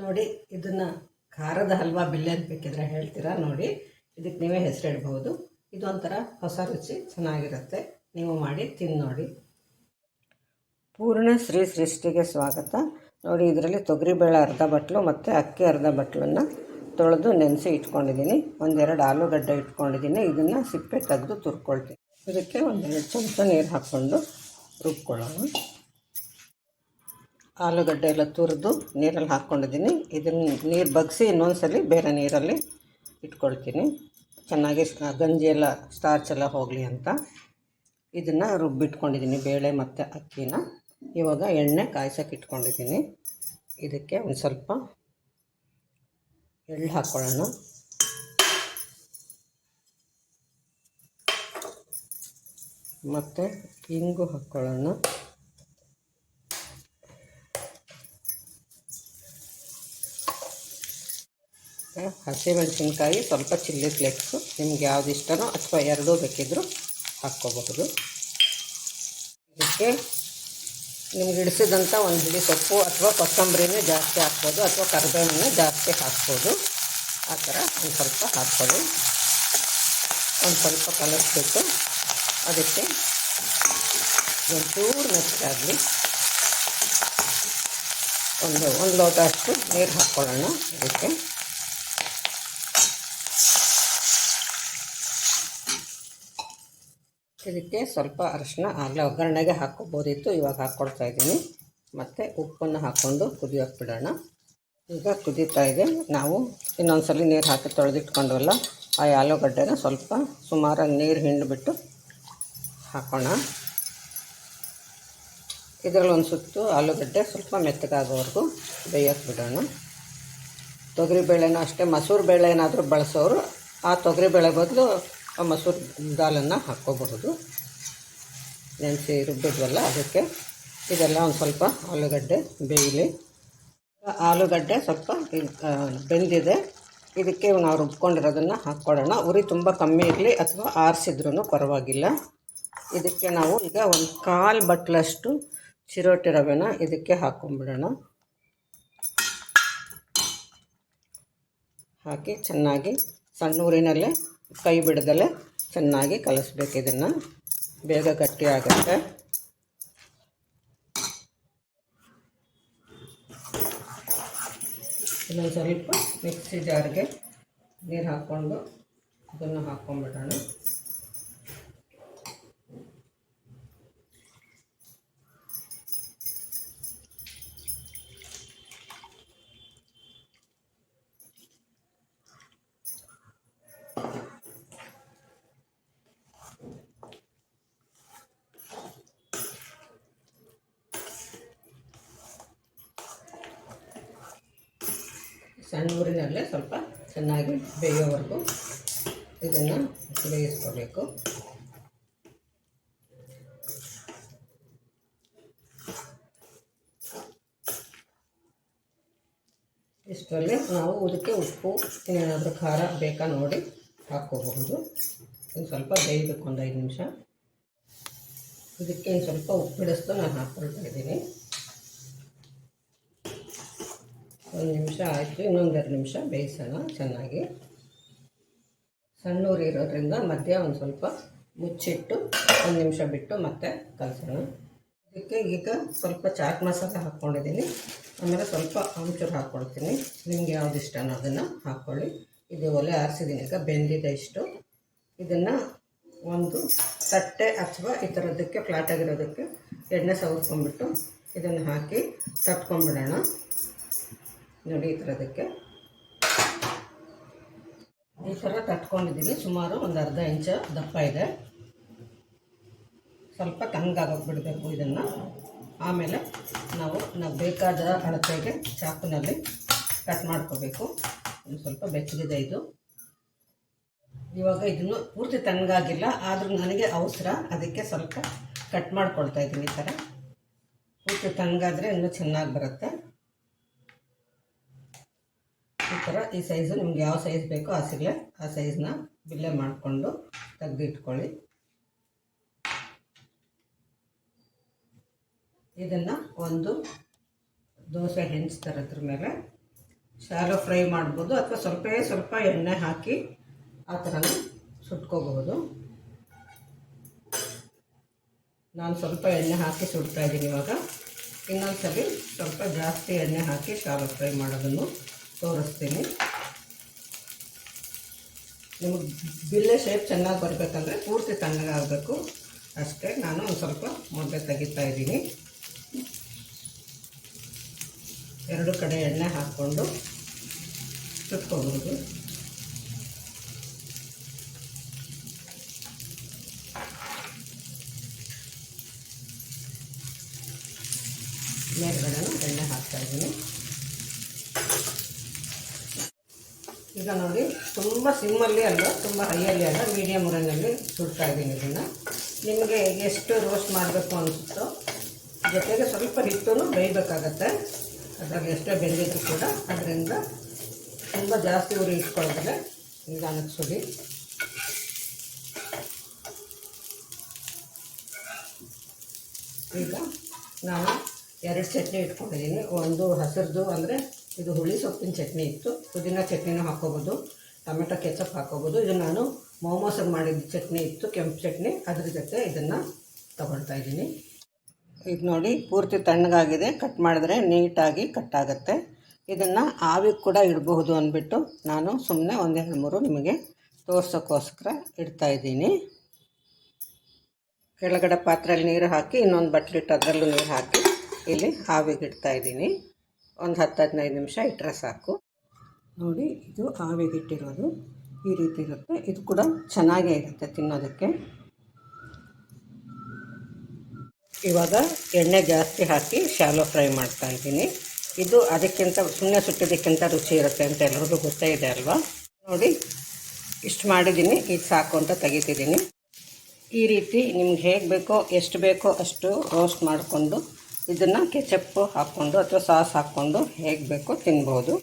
ನೋಡಿ, ಇದನ್ನು ಖಾರದ ಹಲ್ವಾ ಬಿಲ್ಲೆ ಬೇಕಿದ್ರೆ ಹೇಳ್ತೀರಾ? ನೋಡಿ, ಇದಕ್ಕೆ ನೀವೇ ಹೆಸರಿಡ್ಬೋದು ಇದೊಂಥರ ಹೊಸ ರುಚಿ, ಚೆನ್ನಾಗಿರುತ್ತೆ. ನೀವು ಮಾಡಿ ತಿಂದು ನೋಡಿ. ಪೂರ್ಣ ಶ್ರೀ ಸೃಷ್ಟಿಗೆ ಸ್ವಾಗತ. ನೋಡಿ, ಇದರಲ್ಲಿ ತೊಗರಿಬೇಳೆ ಅರ್ಧ ಬಟ್ಲು ಮತ್ತು ಅಕ್ಕಿ ಅರ್ಧ ಬಟ್ಲನ್ನು ತೊಳೆದು ನೆನೆಸಿ ಇಟ್ಕೊಂಡಿದ್ದೀನಿ. ಒಂದೆರಡು ಆಲೂಗಡ್ಡೆ ಇಟ್ಕೊಂಡಿದ್ದೀನಿ. ಇದನ್ನು ಸಿಪ್ಪೆ ತೆಗೆದು ತುರ್ಕೊಳ್ತೀನಿ. ಇದಕ್ಕೆ ಒಂದೆರಡು ಚಮಚ ನೀರು ಹಾಕ್ಕೊಂಡು ರುಬ್ಕೊಳ್ಳೋಣ. ಆಲೂಗಡ್ಡೆ ಎಲ್ಲ ತುರಿದು ನೀರಲ್ಲಿ ಹಾಕ್ಕೊಂಡಿದ್ದೀನಿ. ಇದನ್ನು ನೀರು ಬಗ್ಸಿ ಇನ್ನೊಂದ್ಸಲಿ ಬೇರೆ ನೀರಲ್ಲಿ ಇಟ್ಕೊಳ್ತೀನಿ. ಚೆನ್ನಾಗಿ ಗಂಜಿ ಎಲ್ಲ ಸ್ಟಾರ್ಚ್ ಎಲ್ಲ ಹೋಗಲಿ ಅಂತ. ಇದನ್ನು ರುಬ್ಬಿಟ್ಕೊಂಡಿದ್ದೀನಿ, ಬೇಳೆ ಮತ್ತು ಅಕ್ಕಿನ. ಇವಾಗ ಎಣ್ಣೆ ಕಾಯ್ಸೋಕೆ ಇಟ್ಕೊಂಡಿದ್ದೀನಿ. ಇದಕ್ಕೆ ಒಂದು ಸ್ವಲ್ಪ ಎಳ್ಳು ಹಾಕ್ಕೊಳ್ಳೋಣ ಮತ್ತು ಇಂಗು ಹಾಕ್ಕೊಳ್ಳೋಣ ಹಸಿಮೆಣಸಿನ್ಕಾಯಿ ಸ್ವಲ್ಪ ಚಿಲ್ಲಿ ಫ್ಲೇಕ್ಸು. ನಿಮ್ಗೆ ಯಾವ್ದು ಇಷ್ಟನೋ ಅಥವಾ ಎರಡೂ ಬೇಕಿದ್ದರೂ ಹಾಕ್ಕೋಬಹುದು. ಇದಕ್ಕೆ ನಿಮ್ಗೆ ಹಿಡಿಸಿದಂಥ ಒಂದು ಹಿಡಿ ಸೊಪ್ಪು ಅಥವಾ ಕೊತ್ತಂಬರಿನೇ ಜಾಸ್ತಿ ಹಾಕ್ಬೋದು ಅಥವಾ ಕರ್ಬೇವನ್ನೇ ಜಾಸ್ತಿ ಹಾಕ್ಬೋದು. ಆ ಥರ ಒಂದು ಸ್ವಲ್ಪ ಹಾಕ್ಬೋದು. ಒಂದು ಸ್ವಲ್ಪ ಕಲಸ್ಬಿಟ್ಟು ಅದಕ್ಕೆ ಒಂಚೂರು ಮೆತ್ತಗಾಗಲಿ ಒಂದು ಒಂದು ಲೋಟ ಅಷ್ಟು ನೀರು ಹಾಕ್ಕೊಳ್ಳೋಣ ಇದಕ್ಕೆ. ಇದಕ್ಕೆ ಸ್ವಲ್ಪ ಅರಿಶಿನ ಆಗಲೇ ಒಗ್ಗರಣೆಗೆ ಹಾಕೋಬೋದಿತ್ತು ಇವಾಗ ಹಾಕ್ಕೊಡ್ತಾ ಇದ್ದೀನಿ. ಮತ್ತು ಉಪ್ಪನ್ನು ಹಾಕ್ಕೊಂಡು ಕುದಿಯೋಕೆ ಬಿಡೋಣ. ಈಗ ಕುದೀತಾ ಇದೆ. ನಾವು ಇನ್ನೊಂದು ಸಲ ನೀರು ಹಾಕಿ ತೊಳೆದಿಟ್ಕೊಂಡವಲ್ಲ, ಆ ಆಲೂಗಡ್ಡೆನ ಸ್ವಲ್ಪ ಸುಮಾರಾಗಿ ನೀರು ಹಿಂಡಿಬಿಟ್ಟು ಹಾಕೋಣ. ಇದರಲ್ಲಿ ಒಂದು ಸುತ್ತು ಆಲೂಗಡ್ಡೆ ಸ್ವಲ್ಪ ಮೆತ್ತಗಾಗೋವರೆಗೂ ಬೇಯೋಕೆ ಬಿಡೋಣ. ತೊಗರಿಬೇಳೆನೂ ಅಷ್ಟೇ, ಮಸೂರು ಬೇಳೆ ಏನಾದರೂ ಬಳಸೋರು, ಆ ತೊಗರಿಬೇಳೆ ಬದಲು ಆ ಮೊಸರು ದಾಲನ್ನು ಹಾಕ್ಕೋಬಹುದು. ನೆನೆಸಿ ರುಬ್ಬಿದ್ವಲ್ಲ ಅದಕ್ಕೆ ಇದೆಲ್ಲ ಒಂದು ಸ್ವಲ್ಪ ಆಲೂಗಡ್ಡೆ, ಬೇಯಲಿ. ಆಲೂಗಡ್ಡೆ ಸ್ವಲ್ಪ ಬೆಂದಿದೆ. ಇದಕ್ಕೆ ನಾವು ರುಬ್ಕೊಂಡಿರೋದನ್ನು ಹಾಕ್ಕೊಡೋಣ. ಉರಿ ತುಂಬ ಕಮ್ಮಿ ಇರಲಿ ಅಥವಾ ಆರಿಸಿದ್ರೂ ಪರವಾಗಿಲ್ಲ. ಇದಕ್ಕೆ ನಾವು ಈಗ ಒಂದು ಕಾಲು ಬಟ್ಲಷ್ಟು ಚಿರೋಟಿ ರವೆನ ಇದಕ್ಕೆ ಹಾಕ್ಕೊಂಬಿಡೋಣ. ಹಾಕಿ ಚೆನ್ನಾಗಿ ಸಣ್ಣ ಊರಿನಲ್ಲೇ ಕೈ ಬಿಡದಲ್ಲೇ ಚೆನ್ನಾಗಿ ಕಲಿಸ್ಬೇಕು ಇದನ್ನು. ಬೇಗ ಗಟ್ಟಿ ಆಗುತ್ತೆ. ಇನ್ನೊಂದು ಸ್ವಲ್ಪ ಮಿಕ್ಸಿ ಜಾರಿಗೆ ನೀರು ಹಾಕ್ಕೊಂಡು, ಅದನ್ನು ಹಾಕ್ಕೊಂಬಿಡೋಣ ಸಣ್ಣ ಊರಿನಲ್ಲೇ ಸ್ವಲ್ಪ ಚೆನ್ನಾಗಿ ಬೇಯೋವರೆಗೂ ಇದನ್ನು ಬೇಯಿಸ್ಕೋಬೇಕು. ಇಷ್ಟರಲ್ಲಿ ನಾವು ಇದಕ್ಕೆ ಉಪ್ಪು ಇನ್ನೇನಾದರೂ ಖಾರ ಬೇಕಾ ನೋಡಿ ಹಾಕ್ಕೋಬಹುದು. ಇನ್ನು ಸ್ವಲ್ಪ ಬೇಯಬೇಕು ಒಂದು ಐದು ನಿಮಿಷ. ಇದಕ್ಕೆ ಸ್ವಲ್ಪ ಉಪ್ಪು ಬಿಡಿಸ್ತು ನಾನು ಹಾಕ್ಕೊಳ್ತಾ ಇದ್ದೀನಿ. ಒಂದು ನಿಮಿಷ ಆಯಿತು, ಇನ್ನೊಂದೆರಡು ನಿಮಿಷ ಬೇಯಿಸೋಣ ಚೆನ್ನಾಗಿ. ಸಣ್ಣೂರು ಇರೋದ್ರಿಂದ ಮಧ್ಯ ಒಂದು ಸ್ವಲ್ಪ ಮುಚ್ಚಿಟ್ಟು ಒಂದು ನಿಮಿಷ ಬಿಟ್ಟು ಮತ್ತೆ ಕಲಸೋಣ. ಇದಕ್ಕೆ ಈಗ ಸ್ವಲ್ಪ ಚಾಟ್ ಮಸಾಲ ಹಾಕ್ಕೊಂಡಿದ್ದೀನಿ. ಆಮೇಲೆ ಸ್ವಲ್ಪ ಆಮ್ಚೂರು ಹಾಕ್ಕೊಳ್ತೀನಿ ನಿಮ್ಗೆ ಯಾವ್ದು ಇಷ್ಟನೋ ಅದನ್ನು ಹಾಕ್ಕೊಳ್ಳಿ. ಇದು ಒಲೆ ಆರಿಸಿದ್ದೀನಿ. ಈಗ ಬೆಂದಿದೆ ಇಷ್ಟು. ಇದನ್ನು ಒಂದು ತಟ್ಟೆ ಅಥವಾ ಈ ಥರದಕ್ಕೆ ಫ್ಲಾಟ್ ಆಗಿರೋದಕ್ಕೆ ಎಣ್ಣೆ ಸವರ್ಕೊಂಡ್ಬಿಟ್ಟು ಇದನ್ನು ಹಾಕಿ ತಟ್ಕೊಂಡ್ಬಿಡೋಣ. ನೋಡಿ ಈ ಥರದಕ್ಕೆ ಈ ಥರ ತಟ್ಕೊಂಡಿದ್ದೀನಿ. ಸುಮಾರು ಒಂದು ಅರ್ಧ ಇಂಚ ದಪ್ಪ ಇದೆ. ಸ್ವಲ್ಪ ತಣ್ಣಗಾಗೋಕೆ ಬಿಡಬೇಕು ಇದನ್ನು. ಆಮೇಲೆ ನಾವು ನಾವು ಬೇಕಾದ ಅಳತೆಗೆ ಚಾಕುನಲ್ಲಿ ಕಟ್ ಮಾಡ್ಕೋಬೇಕು. ಒಂದು ಸ್ವಲ್ಪ ಬೆಚ್ಚಗಿದೆ ಇದು. ಇವಾಗ ಇದನ್ನು ಪೂರ್ತಿ ತಂಗಾಗಿಲ್ಲ ಆದರೂ ನನಗೆ ಅವಸರ. ಅದಕ್ಕೆ ಸ್ವಲ್ಪ ಕಟ್ ಮಾಡ್ಕೊಳ್ತಾ ಇದ್ದೀನಿ ಈ ಥರ. ಪೂರ್ತಿ ತಂಗಾದರೆ ಇನ್ನೂ ಚೆನ್ನಾಗಿ ಬರುತ್ತೆ. ಥರ ಈ ಸೈಜು ನಿಮ್ಗೆ ಯಾವ ಸೈಜ್ ಬೇಕೋ ಆ ಸಿಗಲೇ ಆ ಸೈಜ್ನ ಬಿಲ್ಲೆ ಮಾಡಿಕೊಂಡು ತೆಗೆದಿಟ್ಕೊಳ್ಳಿ. ಇದನ್ನು ಒಂದು ದೋಸೆ ಹೆಂಚ್ತಾರದ್ರ ಮೇಲೆ ಶಾಲೋ ಫ್ರೈ ಮಾಡ್ಬೋದು ಅಥವಾ ಸ್ವಲ್ಪ ಸ್ವಲ್ಪ ಎಣ್ಣೆ ಹಾಕಿ ಆ ಥರನೂ ಸುಟ್ಕೋಬಹುದು. ನಾನು ಸ್ವಲ್ಪ ಎಣ್ಣೆ ಹಾಕಿ ಸುಡ್ತಾ ಇದ್ದೀನಿ ಇವಾಗ. ಇನ್ನೊಂದ್ಸಲಿ ಸ್ವಲ್ಪ ಜಾಸ್ತಿ ಎಣ್ಣೆ ಹಾಕಿ ಶಾಲೋ ಫ್ರೈ ಮಾಡೋದನ್ನು ತೋರಿಸ್ತೀನಿ. ನಿಮಗೆ ಬಿಲ್ಲೆ ಶೇಪ್ ಚೆನ್ನಾಗಿ ಬರಬೇಕಂದ್ರೆ ಪೂರ್ತಿ ತಣ್ಣಗಾಗಬೇಕು ಅಷ್ಟೇ ನಾನು ಸ್ವಲ್ಪ ಮೊದಲೇ ತೆಗಿತಾ ಇದ್ದೀನಿ. ಎರಡು ಕಡೆ ಎಣ್ಣೆ ಹಾಕ್ಕೊಂಡು ಸುತ್ಕೊಬೋದು ಮೇಲ್ಗಡೆನೂ ಎಣ್ಣೆ ಹಾಕ್ತಾ ಇದ್ದೀನಿ ಈಗ ನೋಡಿ, ತುಂಬ ಸಿಮ್ಮಲ್ಲಿ ಅಲ್ಲ, ತುಂಬ ಹೈಯಲ್ಲಿ ಅಲ್ಲ ಮೀಡಿಯಮ್ ರೈನಲ್ಲಿ ಸುಡ್ತಾ ಇದ್ದೀನಿ ಇದನ್ನು. ನಿಮಗೆ ಎಷ್ಟು ರೋಸ್ಟ್ ಮಾಡಬೇಕು ಅನಿಸುತ್ತೋ, ಜೊತೆಗೆ ಸ್ವಲ್ಪ ಹಿಟ್ಟು ಬೇಯಬೇಕಾಗತ್ತೆ. ಅದರಲ್ಲಿ ಎಷ್ಟೇ ಬೆಂದಿದ್ರು ಕೂಡ ಅದರಿಂದ ತುಂಬ ಜಾಸ್ತಿ ಉರಿ ಇಟ್ಕೊಳ್ತಾರೆ. ನಿಧಾನಕ್ಕೆ ಸುಡಿ ಈಗ ನಾನು ಎರಡು ಚಟ್ನಿ ಇಟ್ಕೊಂಡಿದ್ದೀನಿ. ಒಂದು ಹಸಿರ್ದು ಅಂದರೆ ಇದು ಹುಳಿ, ಸೊಪ್ಪಿನ ಚಟ್ನಿ ಇತ್ತು. ಪುದೀನ ಚಟ್ನಿನೂ ಹಾಕೋಬೋದು ಟೊಮೆಟೊ ಕೆಚಪ್ ಹಾಕೋಬೋದು ಇದು ನಾನು ಮೋಮೋಸಲ್ಲಿ ಮಾಡಿದ ಚಟ್ನಿ ಇತ್ತು, ಕೆಂಪು ಚಟ್ನಿ. ಅದ್ರ ಜೊತೆ ಇದನ್ನು ತಗೊಳ್ತಾ ಇದ್ದೀನಿ. ಇದು ನೋಡಿ, ಪೂರ್ತಿ ತಣ್ಣಗಾಗಿದೆ. ಕಟ್ ಮಾಡಿದ್ರೆ ನೀಟಾಗಿ ಕಟ್ ಆಗುತ್ತೆ. ಇದನ್ನು ಆವಿಗೆ ಕೂಡ ಇಡಬಹುದು ಅಂದ್ಬಿಟ್ಟು ನಾನು ಸುಮ್ಮನೆ ಒಂದೆರಡು ಮೂರು ನಿಮಗೆ ತೋರ್ಸೋಕ್ಕೋಸ್ಕರ ಇಡ್ತಾ ಇದ್ದೀನಿ. ಕೆಳಗಡೆ ಪಾತ್ರೆಯಲ್ಲಿ ನೀರು ಹಾಕಿ, ಇನ್ನೊಂದು ಬಟ್ಲಿಟ್ಟು ಅದರಲ್ಲೂ ನೀರು ಹಾಕಿ ಇಲ್ಲಿ ಆವಿಗೆ ಇಡ್ತಾ ಇದ್ದೀನಿ. ಒಂದು ಹತ್ತು ಹದಿನೈದು ನಿಮಿಷ ಇಟ್ಟರೆ ಸಾಕು. ನೋಡಿ, ಇದು ಆವೇದಿಟ್ಟಿರೋದು ಈ ರೀತಿ ಇರುತ್ತೆ. ಇದು ಕೂಡ ಚೆನ್ನಾಗೇ ಇರುತ್ತೆ ತಿನ್ನೋದಕ್ಕೆ. ಇವಾಗ ಎಣ್ಣೆ ಜಾಸ್ತಿ ಹಾಕಿ ಶಾಲೋ ಫ್ರೈ ಮಾಡ್ತಾ ಇದ್ದೀನಿ. ಇದು ಅದಕ್ಕಿಂತ ಸುಮ್ಮನೆ ಸುಟ್ಟಿದ್ದಕ್ಕಿಂತ ರುಚಿ ಇರುತ್ತೆ ಅಂತ ಎಲ್ರಿಗೂ ಗೊತ್ತೇ ಇದೆ ಅಲ್ವಾ? ನೋಡಿ, ಇಷ್ಟು ಮಾಡಿದ್ದೀನಿ. ಇದು ಸಾಕು ಅಂತ ತೆಗಿತಿದ್ದೀನಿ. ಈ ರೀತಿ ನಿಮ್ಗೆ ಹೇಗೆ ಬೇಕೋ, ಎಷ್ಟು ಬೇಕೋ ಅಷ್ಟು ರೋಸ್ಟ್ ಮಾಡಿಕೊಂಡು ಇದನ್ನು ಕೆಚಪ್ಪು ಹಾಕ್ಕೊಂಡು ಅಥವಾ ಸಾಸ್ ಹಾಕ್ಕೊಂಡು ಹೇಗೆ ಬೇಕೋ ತಿನ್ಬೋದು.